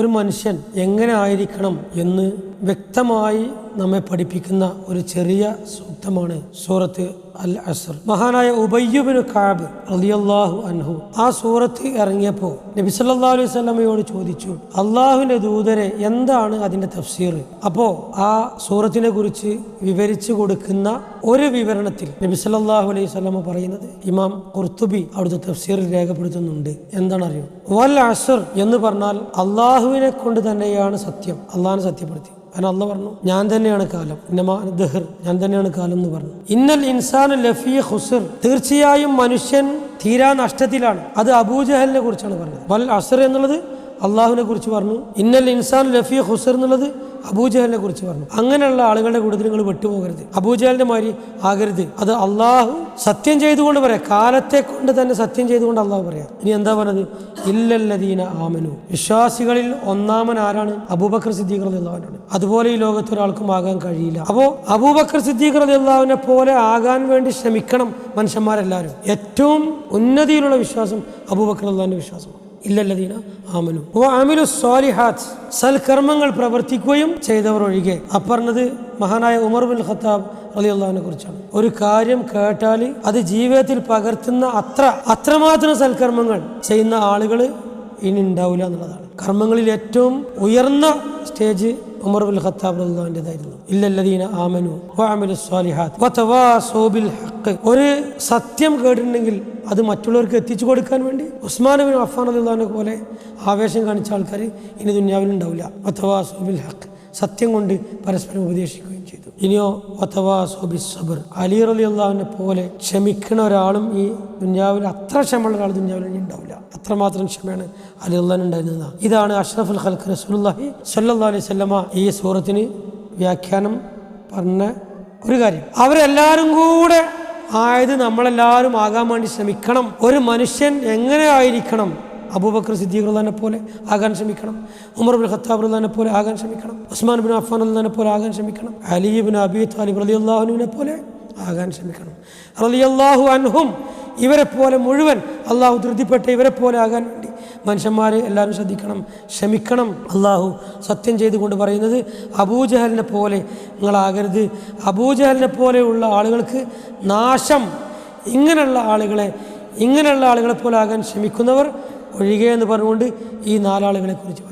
ഒരു മനുഷ്യൻ എങ്ങനെ ആയിരിക്കണം എന്ന് വ്യക്തമായി നമ്മെ പഠിപ്പിക്കുന്ന ഒരു ചെറിയ സൂക്തമാണ് സൂറത്ത് അൽ അസർ മഹാനായ ഉബയ്യുബിന് കാബ് റളിയല്ലാഹു അൻഹു ആ സൂറത്ത് ഇറങ്ങിയപ്പോൾ നബി സല്ലല്ലാഹു അലൈഹി വസല്ലമയോട് ചോദിച്ചു അള്ളാഹുവിന്റെ ദൂതരെ എന്താണ് അതിന്റെ തഫ്സീർ? അപ്പോ ആ സൂറത്തിനെ കുറിച്ച് വിവരിച്ചു കൊടുക്കുന്ന ഒരു വിവരണത്തിൽ നബി സല്ലല്ലാഹു അലൈഹി വസല്ലമ പറയുന്നത് ഇമാം കുർത്തുബി അവിടുത്തെ തഫ്സീറിൽ രേഖപ്പെടുത്തുന്നുണ്ട്. എന്താണ് അറിയോ വൽ അസർ എന്ന് പറഞ്ഞാൽ അള്ളാഹുവിനെ കൊണ്ട് തന്നെയാണ് സത്യം. അള്ളാഹിനെ സത്യപ്പെടുത്തി. കാരണം അല്ല പറഞ്ഞു ഞാൻ തന്നെയാണ് കാലം. ഇന്നമാ ദഹർ ഞാൻ തന്നെയാണ് കാലം എന്ന് പറഞ്ഞു. ഇന്നൽ ഇൻസാൻ ലഫി ഹുസർ തീർച്ചയായും മനുഷ്യൻ തീരാ നഷ്ടത്തിലാണ്. അത് അബൂജഹലിനെ കുറിച്ചാണ് പറഞ്ഞത്. വൽ അസർ എന്നുള്ളത് അള്ളാഹുവിനെ കുറിച്ച് പറഞ്ഞു. ഇന്നൽ ഇൻസാൻ ലഫി ഹുസർ എന്നുള്ളത് അബൂജഹലിനെ കുറിച്ച് പറഞ്ഞു. അങ്ങനെയുള്ള ആളുകളുടെ കൂടുതൽ നിങ്ങൾ വിട്ടുപോകരുത്. അബൂജഹലിന്റെ മാതിരി ആകരുത്. അത് അള്ളാഹു സത്യം ചെയ്തുകൊണ്ട് പറയാം. കാലത്തെ കൊണ്ട് തന്നെ സത്യം ചെയ്തുകൊണ്ട് അള്ളാഹു പറയാം. ഇനി എന്താ പറഞ്ഞത്? ഇല്ലല്ലദീന ആമനു. വിശ്വാസികളിൽ ഒന്നാമൻ ആരാണ്? അബൂബക്കർ സിദ്ദീഖ് റളിയല്ലാഹുവിനാണ് അതുപോലെ ഈ ലോകത്ത് ഒരാൾക്കും ആകാൻ കഴിയില്ല. അപ്പോൾ അബൂബക്കർ സിദ്ദീഖ് അള്ളാഹുവിനെ പോലെ ആകാൻ വേണ്ടി ശ്രമിക്കണം മനുഷ്യന്മാരെല്ലാവരും. ഏറ്റവും ഉന്നതിയിലുള്ള വിശ്വാസം അബൂബക്കർ അള്ളാഹിന്റെ വിശ്വാസമാണ്. ഇല്ലല്ലദീന ആമനു. ഓ അമിലു സ്വാലിഹാത്ത്. സൽക്കർമ്മങ്ങൾ പ്രവർത്തിക്കുകയും ചെയ്തവർ ഒഴികെ അപ്പറഞ്ഞത് മഹാനായ ഉമർ ബിൻ ഖത്താബ് അലി അള്ളാഹിനെ കുറിച്ചാണ്. ഒരു കാര്യം കേട്ടാൽ അത് ജീവിതത്തിൽ പകർത്തുന്ന അത്ര അത്രമാത്രം സൽക്കർമ്മങ്ങൾ ചെയ്യുന്ന ആളുകൾ ഇനി ഉണ്ടാവില്ല എന്നുള്ളതാണ്. കർമ്മങ്ങളിൽ ഏറ്റവും ഉയർന്ന സ്റ്റേജ് ഉമർ ബിൻ ഖത്താബ് അള്ളാഹിന്റെതായിരുന്നു ഇല്ലല്ലദീന ആമനു ഓ ബിൽ ഹഖ്. ഒരു സത്യം കേട്ടിട്ടുണ്ടെങ്കിൽ അത് മറ്റുള്ളവർക്ക് എത്തിച്ചു കൊടുക്കാൻ വേണ്ടി ഉസ്മാൻ ബിൻ അഫാൻ അള്ളാഹിനെ പോലെ ആവേശം കാണിച്ച ആൾക്കാർ ഇനി ദുന്യാവിൽ ഉണ്ടാവില്ല. വതവാസൗ ഹക്ക് സത്യം കൊണ്ട് പരസ്പരം ഉപദേശിക്കുകയും ചെയ്തു. ഇനിയോ അഥവാ സോബി സബർ അലി അലി അള്ളാഹുവിനെ പോലെ ക്ഷമിക്കുന്ന ഒരാളും ഈ ദുന്യാവിൽ അത്ര ക്ഷമയുള്ള ഒരാൾ ദുന്യാവിൽ ഉണ്ടാവില്ല. അത്രമാത്രം ക്ഷമയാണ് അലി അള്ളഹാൻ ഉണ്ടായിരുന്നത്. ഇതാണ് അഷ്റഫുൽ ഖൽഖ് റസൂലുള്ളാഹി സല്ലാ അലൈഹി വസല്ലമ ഈ സൂറത്തിന് വ്യാഖ്യാനം പറഞ്ഞ ഒരു കാര്യം. അവരെല്ലാവരും കൂടെ ആയത് നമ്മളെല്ലാവരും ആകാൻ വേണ്ടി ശ്രമിക്കണം. ഒരു മനുഷ്യൻ എങ്ങനെ ആയിരിക്കണം? അബൂബക്കർ സിദ്ദീഖുള്ളതിനെ പോലെ ആകാൻ ശ്രമിക്കണം. ഉമർ ബിൻ ഖത്താബ് ഉള്ളതിനെ പോലെ ആകാൻ ശ്രമിക്കണം. ഉസ്മാൻ ബിൻ അഫാൻ ഉള്ളതിനെ പോലെ ആകാൻ ശ്രമിക്കണം. Ali bin Abi Talib Ali അള്ളാഹുവിനെ പോലെ ആകാൻ ശ്രമിക്കണം. അലി അള്ളാഹു അൻഹും ഇവരെ പോലെ മുഴുവൻ അള്ളാഹു ധൃതിപ്പെട്ട ഇവരെ പോലെ ആകാൻ വേണ്ടി മനുഷ്യന്മാർ എല്ലാവരും ശ്രദ്ധിക്കണം ക്ഷമിക്കണം. അള്ളാഹു സത്യം ചെയ്തുകൊണ്ട് പറയുന്നത് അബൂജഹലിനെ പോലെ നിങ്ങളാകരുത്. അബൂജഹലിനെ പോലെയുള്ള ആളുകൾക്ക് നാശം. ഇങ്ങനെയുള്ള ആളുകളെ ഇങ്ങനെയുള്ള ആളുകളെ പോലെ ആകാൻ ശ്രമിക്കുന്നവർ ഒഴികെ എന്ന് പറഞ്ഞുകൊണ്ട് ഈ നാലാളുകളെ കുറിച്ച്